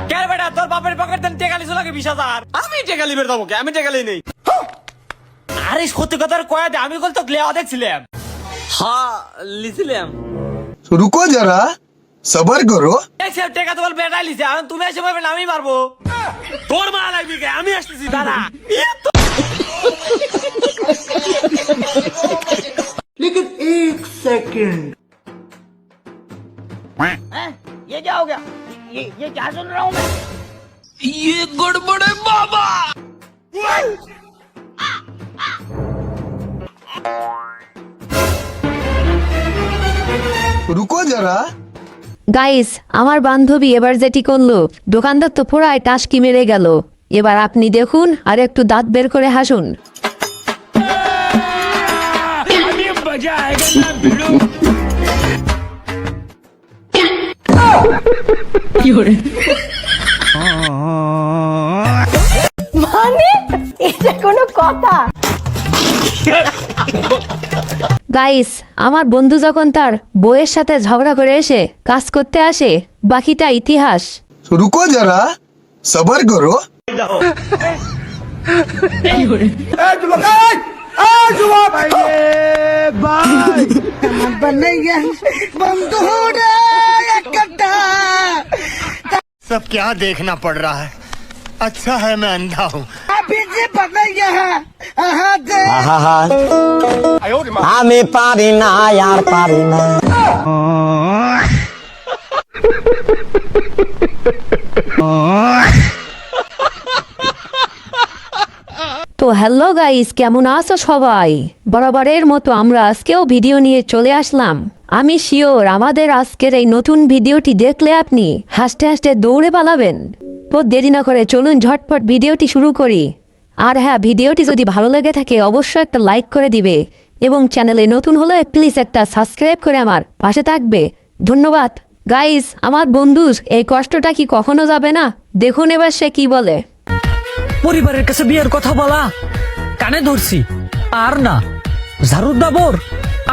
কেন বেটা তোর বাপের পকেট দেন টেকালি লাগে বিশ হাজার আমি টেকালি বের দেবো কে? আমি টেকালি নেই আরে সত্যি কথার কয়া দে আমি কল তো লেওয়া দেখছিলাম হ্যাঁ লিছিলাম रुको जरा सबर करो দেখছিলাম টেকা তোমার বেটা লিছে এখন তুমি এসে পারবে না আমি পারবো তোর মা লাগবি কে আমি আসতেছি দাদা ये क्या हो गया ये ये क्या सुन रहा हूँ मैं रुको जरा গাইস আমার বান্ধবী এবার যেটি করলো দোকানদার তো পুরাই টাসকি মেরে গেল এবার আপনি দেখুন আর একটু দাঁত বের করে হাসুন মানে? এটা কোনো কথা? গাইস আমার বন্ধু যখন তার বইয়ের সাথে ঝগড়া করে এসে কাজ করতে আসে বাকিটা ইতিহাস। রুকো যারা সবার করো। বন্ধু सब क्या देखना पड़ रहा है अच्छा है मैं अंधा हूँ আমি পারি না আর পারি না তো হ্যালো গাইস কেমন আছো সবাই বরাবরের মতো আমরা আজকেও ভিডিও নিয়ে চলে আসলাম আমি শিওর আমাদের আজকের এই নতুন ভিডিওটি দেখলে আপনি হাসতে হাসতে দৌড়ে পালাবেন। তো দেরি না করে চলুন ঝটপট ভিডিওটি শুরু করি। আর হ্যাঁ ভিডিওটি যদি ভালো লেগে থাকে অবশ্যই একটা লাইক করে দিবে এবং চ্যানেলে নতুন হলে প্লিজ একটা সাবস্ক্রাইব করে আমার পাশে থাকবে। ধন্যবাদ। গাইস, আমার বন্ধু এই কষ্টটা কি কখনো যাবে না? দেখুন এবার সে কি বলে। পরিবারের কাছে বিয়ের কথা বলা, কানে ধরছি। আর না, ঝাড়ুর দাবর,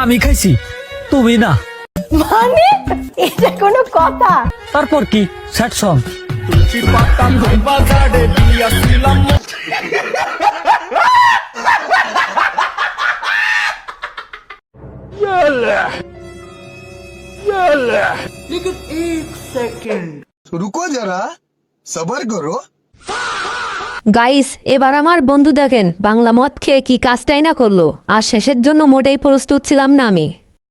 আমি খাইছি। তুমি না মানে এটা কোনো কথা তারপর কি স্যাড সং रुको जरा सबर करो গাইস এবার আমার বন্ধু দেখেন বাংলা মদ খেয়ে কি কাজটাই না করলো আর শেষের জন্য মোটেই প্রস্তুত ছিলাম না আমি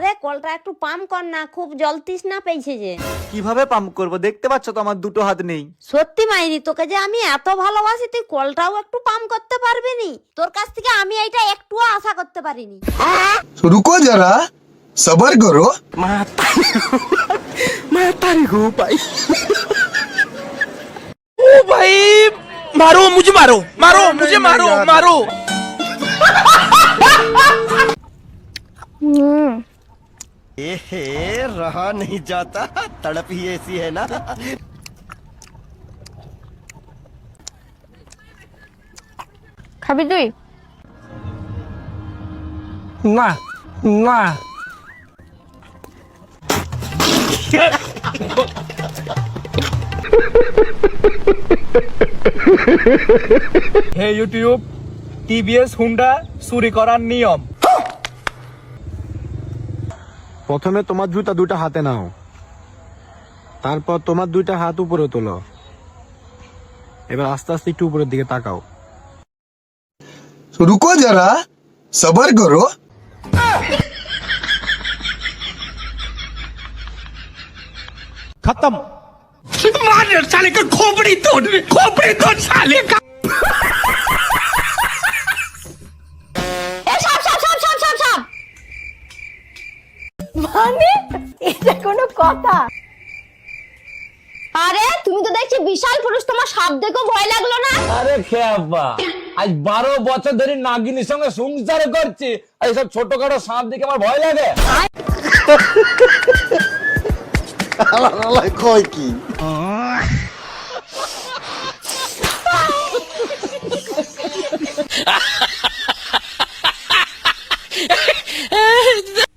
আরে কলটা একটু পাম্প কর না খুব জল তৃষ্ণা পেয়েছে যে। কীভাবে পাম্প করব? দেখতে পাচ্ছ তো আমার দুটো হাত নেই। সত্যি মাইরি তোকে যে আমি এত ভালোবাসি তুই কলটাও একটু পাম্প করতে পারবি নি? তোর কাছ থেকে আমি এটা একটুও আশা করতে পারিনি। রুকো যারা সবার করো। মাতা মাতা রে গো ভাই ও ভাই মারো মুঝে মারো মারো মুঝে মারো মারো। হুম। ए रहा नहीं जाता तड़प ही ऐसी है ना খাবি তুই না না হে ইউটিউব টিভিএস হুন্ডা চুরি করার নিয়ম প্রথমে তোমার জুতা দুটো হাতে নাও তারপর তোমার দুইটা হাত উপরে তোলো এবার আস্তে আস্তে একটু উপরের দিকে তাকাও रुको जरा सबर करो खत्म मार साले का खोपड़ी तोड़ खोपड़ी तोड़ साले का কথা। আরে তুমি তো দেখছি বিশাল পুরুষ তোমার সাপ দেখেও ভয় লাগল না? আরে খেয়াব্বা আজ বারো বছর ধরে নাগিনীর সঙ্গে সংসার করছি আর এইসব ছোটখাটো সাপ দেখে আমার ভয় লাগে। কয় কি?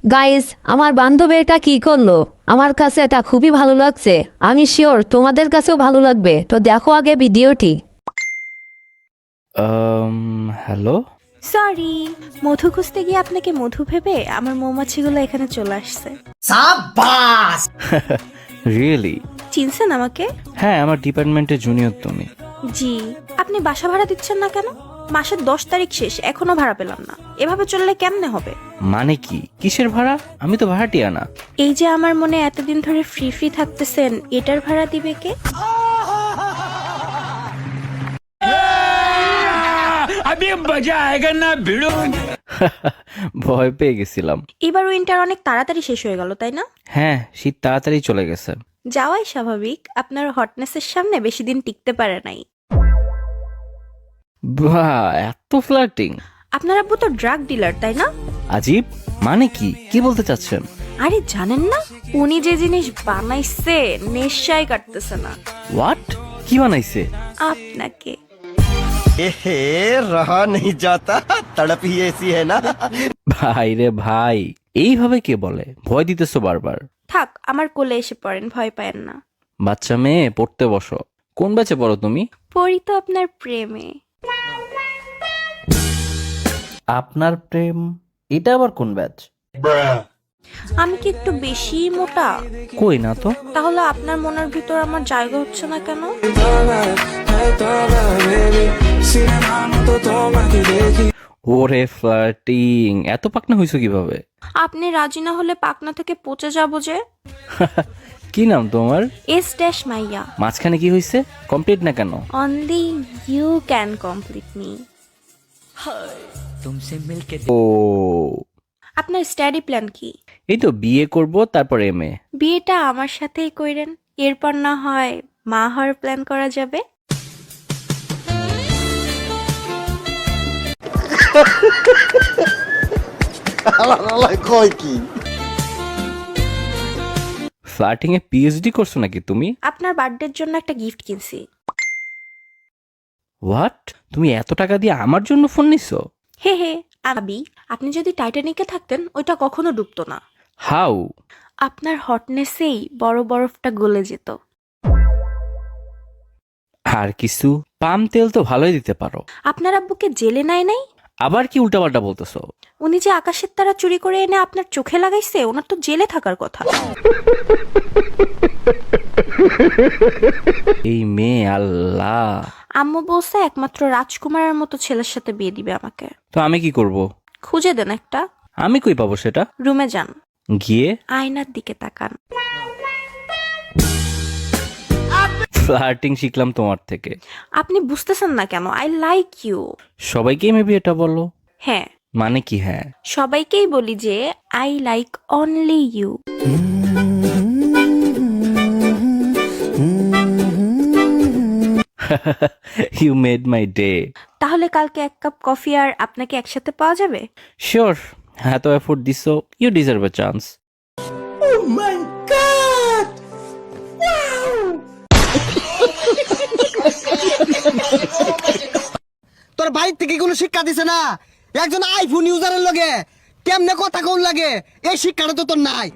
গাইস আমার বান্ধবী এটা কি করল? আমার কাছে এটা খুবই ভালো লাগছে। আমি শিওর তোমাদের কাছেও ভালো লাগবে। তো দেখো আগে ভিডিওটি। হ্যালো সরি মধু খুঁজতে গিয়ে আপনাকে মধু ভেবে আমার মৌমাছিগুলো এখানে চলে আসছে। রিয়েলি চিনছেন আমাকে? হ্যাঁ আমার ডিপার্টমেন্টের জুনিয়র তুমি। জি আপনি বাসা ভাড়া দিচ্ছেন না কেন? মাসের দশ তারিখ শেষ এখনও ভাড়া পেলাম না। এভাবে চললে কেমনে হবে? মানে কি? কিসের ভাড়া? আমি তো ভাড়াটিয়া না। এই যে আমার মনে এতদিন ধরে ফ্রি ফ্রি থাকতেছেন এটার ভাড়া দিবে কে? ভয় পেয়ে গেছিলাম। এবার উইন্টার অনেক তাড়াতাড়ি শেষ হয়ে গেল তাই না? হ্যাঁ শীত তাড়াতাড়ি চলে গেছে। যাওয়াই স্বাভাবিক আপনার হটনেসের সামনে বেশি দিন টিকতে পারে নাই। বা এত ফ্লার্টিং আপনার আব্বু তো ড্রাগ ডিলার তাই না? আজিব মানে কি? কি বলতে চাচ্ছেন? আরে জানেন না? উনি যে জিনিস বানাইছে নেশায় কাটতেছে না। হোয়াট কি বানাইছে? আপনাকে। এহে রহা নেই যাতা তড়প এসি হ্যায় না। ভাই রে ভাই এইভাবে কে বলে? ভয় দিতেছো বারবার। থাক আমার কোলে এসে পড়েন ভয় পায়েন না। বাচ্চা মেয়ে পড়তে বসো। কোন বেচে পড়ো তুমি? পড়ি তো আপনার প্রেমে। আপনার প্রেম এটা আবার কোন ব্যাচ? আমি কি একটু বেশি মোটা? কই না তো। তাহলে আপনার মনের ভিতর আমার জায়গা হচ্ছে না কেন? ওরে ফ্লার্টিং এত পাকনা হইছো কীভাবে? আপনি রাজি না হলে পাকনা থেকে পচে যাব যে। কি নাম তোমার? এস ড্যাশ মাইয়া। মাঝখানে কি হইছে? কমপ্লিট না কেন? Only you can complete me ও। আপনার স্টাডি প্ল্যান কি? এই তো বিয়ে করব তারপর এম এ বিয়েটা আমার সাথেই কইরেন এরপর না হয় মা হওয়ার প্ল্যান করা যাবে। কয় কি? ফ্লার্টিং এ পিএইচডি করছ নাকি তুমি? আপনার বার্থডের জন্য একটা গিফট কিনছি। হোয়াট তুমি এত টাকা দিয়ে আমার জন্য ফোন নিছো? হে হে আবি আপনি যদি টাইটানিকে থাকতেন ওইটা কখনো ডুবতো না। হাউ আপনার হটনেসেই বড় বরফটা গলে যেত। আর কিছু? পাম তেল তো ভালোই দিতে পারো। আপনার আব্বুকে জেলে নাই নাই? আবার কি উল্টাপাল্টা বলতেছো? উনি যে আকাশের তারা চুরি করে এনে আপনার চোখে লাগাইছে ওনার তো জেলে থাকার কথা। এই মেয়ে আল্লাহ। আম্মু বলছে একমাত্র রাজকুমারের মতো ছেলের সাথে বিয়ে দিবে আমাকে। তো আমি কি করব? খুঁজে দেন একটা। আমি কই পাবো সেটা? রুমে যান। গিয়ে? আয়নার দিকে তাকান। ফ্লার্টিং শিখলাম তোমার থেকে। আপনি বুঝতেছেন না কেন? আই লাইক ইউ সবাইকে মেবি এটা বলো। হ্যাঁ। মানে কি হ্যাঁ? সবাইকেই বলি যে I like only you you made my day তাহলে কালকে এক কাপ কফি আর আপনাকে একসাথে পাওয়া যাবে? শিওর হ্যাঁ তো এফোর্ট দিছো you deserve a chance my god তোর বাড়ির থেকে কোনো শিক্ষা দিছে না? একজন আইফোন ইউজারের লগে কেমনে কথা কোন লাগে? এই শিক্ষাটা তো তোর নাই।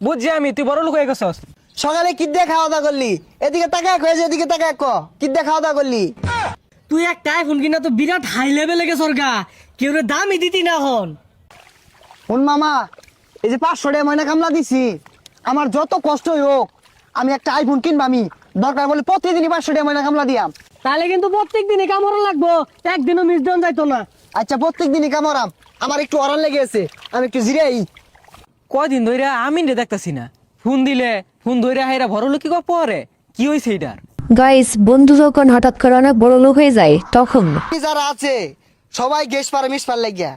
বুঝছি আমি তুই বড় লোক হয়ে গেছস। সকালে কি দিয়ে খাওয়া দাওয়া করলি? এদিকে তাকা এক হয়েছে এদিকে তাকা এক কি দিয়ে খাওয়া দাওয়া করলি? তুই একটা আইফোন কিনা তো বিরাট হাই লেভেলে গেছর গা। কেউ দামই দিতি না হন। শুন মামা এই যে পাঁচশো টাকা ময়না কামলা দিছি আমার যত কষ্টই হোক আমি একটা আইফোন কিনবা আমি। দরকার বলে প্রতিদিনই পাঁচশো টাকা ময়না কামলা দিয়াম। তাহলে কিন্তু প্রত্যেক দিনে কামড় লাগবো একদিনও মিস দেন যাইতো না। আচ্ছা প্রত্যেক দিনই কামড়াম। আমার একটু অরান লেগে আছে আমি একটু জিরাই। কদিন ধরে আমি রে দেখতাছি না? ফোন দিলে ফোন ধরে হাইরা বড় লোক কি পরে কি হয়েছে এটার গাইস বন্ধু যখন হঠাৎ করে অনেক বড় লোক হয়ে যায় তখন যারা আছে সবাই গ্যাস পারে মিস পার লাগিয়া।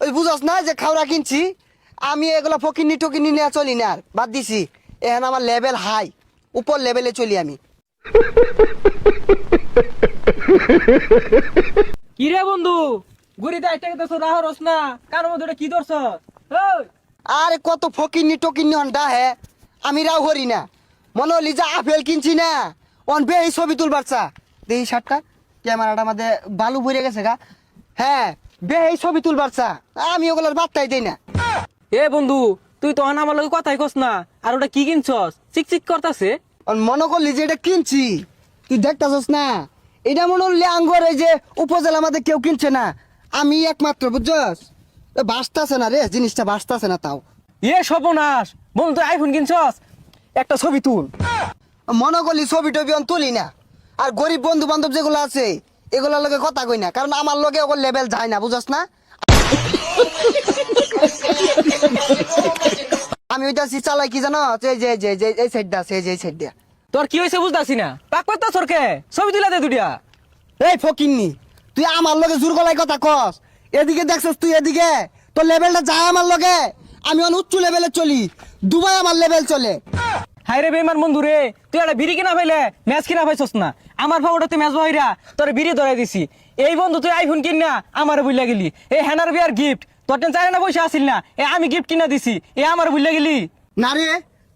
ওই বুঝাস না যে খাওয়া কিনছি? আমি এগুলো ফকিনি টকিনি নিয়ে চলি না আর। বাদ দিছি। এখন আমার লেভেল হাই উপর লেভেলে চলি আমি। কি রে বন্ধু? গুড়িতে একটা কথা তোর রাহরস না। কার মধ্যে ওটা কি ধরছ আরে কত ফকিনি টকিনি হন্ডা হে। আমি রাও করি না। মনে হলি যা আপেল কিনছি না। অন বে এই ছবি তুলবার চা। দেই শার্টটা ক্যামেরাটা আমাদের বালু ভরে গেছে গা। হ্যাঁ বে এই ছবি তুলবার চা। আমি ওগুলোর বার্তাই দেই না। এ বন্ধু তুই তো আমার লগে কথাই কস না। আর ওটা কি কিনছস? চিক চিক করতাছে। অন মনে করলি যে এটা কিনছি। তুই দেখতাছস না। এটা মনে হলি আঙ্গর এই যে উপজেলা আমাদের কেউ কিনছে না। আমি একমাত্র বুঝছস? বাঁচতাছে না রে জিনিসটা বাঁচতাছে না তাও। এ সর্বনাশ! বন্ধু তুই আইফোন কিনছস? একটা ছবি তুল। মনে করলি ছবি টবি অন তুলি না। আর গরিব বন্ধু বান্ধব যেগুলো আছে এগুলোর লগে কথা কই না। কারণ আমার লগে ওগুলো লেভেল যায় না বুঝছ না? আমি ওইটা চালাই কি জানো? যে যে যে যে এই সাইডটা আছে যে এই সাইড দিয়া তোর কি হয়েছে বুঝতাছি না? পাক পাত্তা সরকে ছবি তুলে দে দুটিয়া এই ফকিন্নি তুই আমার লগে জোর গলায় কথা কস। এদিকে দেখছস তুই এদিকে? তোর লেভেলটা যায় আমার লগে? আমি অন উচ্চ লেভেলে চলি। দুবাই আমার লেভেল চলে। হাই রে বেমার বন্ধু রে তুই একটা বিড়ি কিনা পাইলে ম্যাচ কিনা পাইছস না। আমার ফাউটা তুই ম্যাচ বহিরা তোর বিড়ি ধরাই দিছি। এই বন্ধু তুই আইফোন কিন না আমার বুঝলা গেলি। এই হ্যানার বিয়ার গিফট তোর টেন চাই না পয়সা আসিল না এ আমি গিফট কিনা দিছি এ আমার বুঝলা গেলি। না রে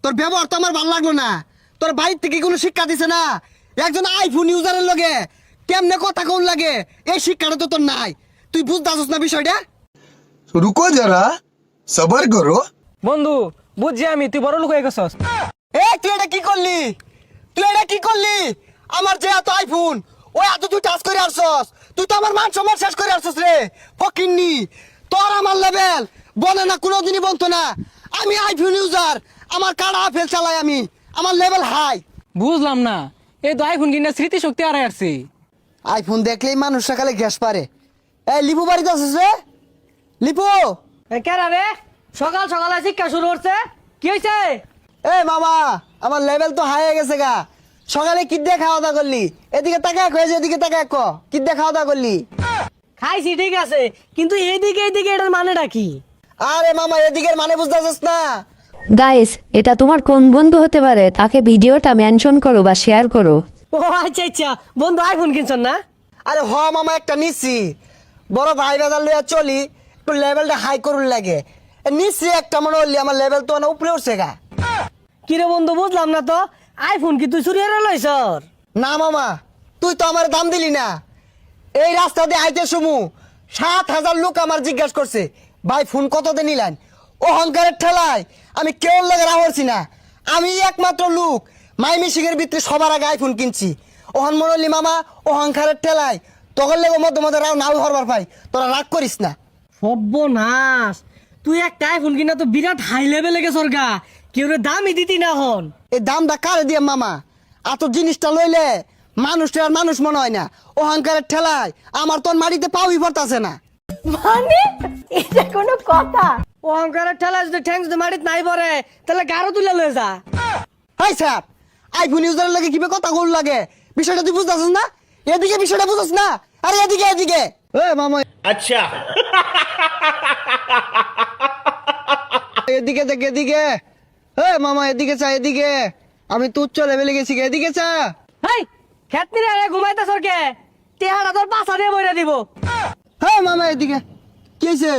তোর ব্যবহার তো আমার ভালো লাগল না। তোর বাড়ির থেকে কোনো শিক্ষা দিছে না। একজন আইফোন ইউজারের লগে কেমনে কথা কোন লাগে? এই শিক্ষাটা তো তোর নাই। তুই বুঝতে আসছ না বিষয়টা? রুকো যারা সবার গরু? বন্ধু বুঝছি আমি তুই বড় লোক হয়ে গেছস। এ তুই এটা কি করলি? তুই এটা কি করলি? আমার যে এত আইফোন ওই এত তুই চাষ করে আসছস। তুই তো আমার মান সম্মান শেষ করে আসছস রে ফকিন্নি। তোর আমার লেভেল বলে না কোনোদিনই বলতো না। আমি আইফোন ইউজার আমার কার্ড আপেল চালাই আমি আমার লেভেল হাই বুঝলাম না এই তো আইফোন কিনে স্মৃতি শক্তি আর আসছি। আইফোন দেখলেই মানুষ সকালে গ্যাস পারে। এই লিপু বাড়িতে আসছে লিপু! কেরা রে সকাল সকালে শিক্ষা শুরু করছে কি হয়েছে এ মামা আমার লেভেল তো হাই হয়ে গেছে গা। সকালে কি দিয়ে খাওয়া দাওয়া করলি। এদিকে তাকা এক হয়েছে এদিকে তাকা এক। কি দিয়ে খাওয়া দাওয়া করলি। খাইছি ঠিক আছে। কিন্তু এইদিকে এইদিকে এটার মানেটা কি? আরে মামা এদিকের মানে বুঝতে পারছিস না। গাইস এটা তোমার কোন বন্ধু হতে পারে? তাকে ভিডিওটা মেনশন করো বা শেয়ার করো। ও আচ্ছা আচ্ছা। বন্ধু আইফোন কিনছেন না? আরে হ মামা একটা নিচ্ছি বড় ভাই বাজার লইয়া চলি। লেভেলটা হাই করুন লাগে। এ নিচ্ছি একটা মনে হলি আমার লেভেল তো অনেক উপরে উঠছে গা। কিরে বন্ধু বুঝলাম না তো? আইফোন কি তুই চুরি হারা লইছর না মামা তুই তো আমার দাম দিলি না। এই রাস্তা দিয়ে আইতে সমু সাত হাজার লোক আমার জিজ্ঞাসা করছে ভাই ফোন কত দিয়ে নিলেন? অহংকারের ঠেলায় আমি কেউ লাগে রাহরছি না। আমি একমাত্র লোক মাই মিশিংয়ের ভিতরে সবার আগে আইফোন কিনছি। ওহন মনলি মামা অহংকারের ঠেলায় তখন লেগে মধ্যে মধ্যে রাও নাও হরবার পাই তোরা রাগ করিস না। সর্বনাশ তুই একটা আইফোন কিনা তো বিরাট হাই লেভেলে গেছর গা। কেউ দামই দিতি না হন। এই দামটা কারে দিয়ে মামা? এত জিনিসটা লইলে মানুষটা আর মানুষ মনে হয় না। অহংকারের ঠেলায় আমার তোর মাটিতে পাউই পড়তাছে না। মানে? এটা কোনো কথা? অহংকারের ঠেলা যদি ঠ্যাং যদি মাটিত নাই পরে তাহলে গারো তুলে লয়ে যা। হাই স্যার আইফোন ইউজারের লাগে কীভাবে কথা গোল লাগে। বিষয়টা তুই বুঝতেছিস না? এদিকে বিষয়টা বুঝছিস না? আরে এদিকে এদিকে। এ মামা আচ্ছা এদিকে দেখ এদিকে। এ মামা এদিকে চা এদিকে। আমি তুচ্ছ লেভেলে গেছি এদিকে চা। হেই খেতনি রে ঘুমাইতা সরকে তেহারা তোর পাশা দিয়ে বইরা দিব। হ্যাঁ মামা এদিকে। কি হয়েছে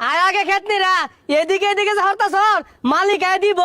আয় আগে খেতনি রা এদিকে এদিকে হরতা সর মালিক আয় দিব।